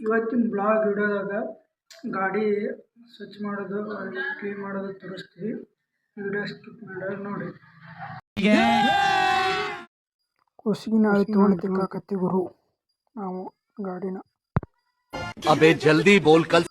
ಇವತ್ತಿನ ಬ್ಲಾಗ್ ವಿಡಿಯೋದಾಗ ಗಾಡಿ ಸ್ವಚ್ಛ ಮಾಡೋದು ಕ್ಲೀನ್ ಮಾಡೋದು ತೋರಿಸ್ತೀವಿ. ವಿಡಿಯೋ ಸ್ಕಿಪ್ ಮಾಡೋದು ನೋಡಿ. ಕುಸಿನ ತೊಗೊಂಡು ತಿಕ್ಕಾಕತ್ತಿ ಗುರು ನಾವು ಗಾಡಿನ. ಅದೇ ಜಲ್ದಿ ಬೋಲ್ ಕಲ್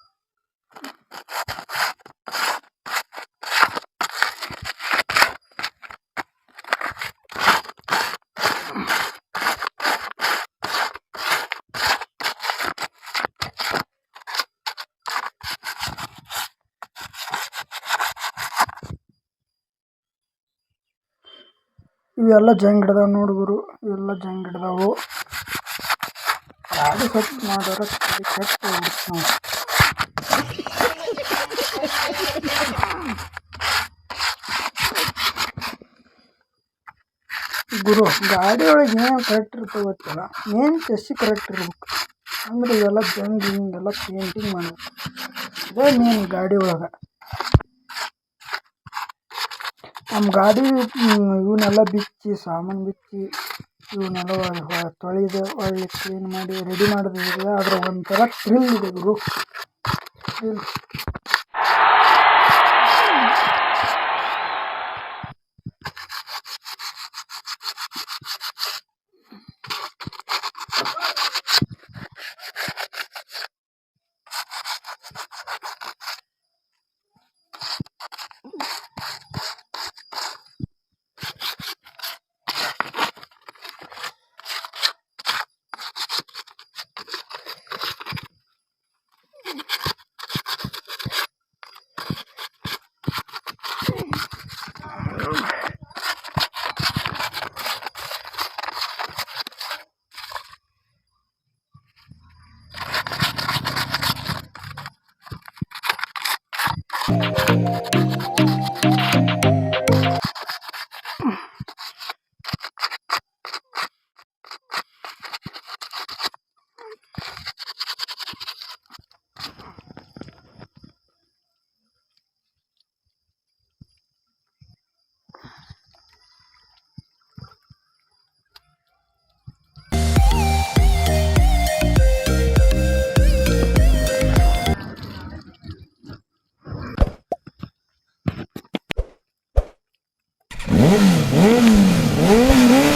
ಇವೆಲ್ಲ ಜಂಗ್ ಹಿಡ್ದಾವ ನೋಡು ಗುರು, ಇವೆಲ್ಲ ಜಂಗ್ ಹಿಡ್ದಾವು. ಗಾಡಿ ಸ್ವಚ್ಛ ಮಾಡೋರ ಗುರು, ಗಾಡಿ ಒಳಗೆ ಏನು ಕರೆಕ್ಟ್ ಇರ್ತವೆ ಗೊತ್ತಿಲ್ಲ ಮೇನ್ ಚಸ್ಸಿ ಕರೆಕ್ಟ್ ಇರ್ಬೇಕು? ಅಂದ್ರೆ ಇವೆಲ್ಲ ಜಂಗ್ ಹಿಂಗೆಲ್ಲ ಪೇಂಟಿಂಗ್ ಮಾಡಬೇಕು. ಇದೇ ಮೇನ್ ಗಾಡಿ ಒಳಗೆ. ನಮ್ಮ ಗಾಡಿ ಇವನ್ನೆಲ್ಲ ಬಿಚ್ಚಿ, ಸಾಮಾನು ಬಿಚ್ಚಿ, ಇವನ್ನೆಲ್ಲ ತೊಳೆದು, ಒಳ್ಳೆ ಕ್ಲೀನ್ ಮಾಡಿ ರೆಡಿ ಮಾಡಿದ್ರೆ ಆದ್ರೆ ಒಂಥರ ಥ್ರಿಲ್ ಇದೆ ಗುರು. Thrill Thank you. 음, 음, 음, 음. 음.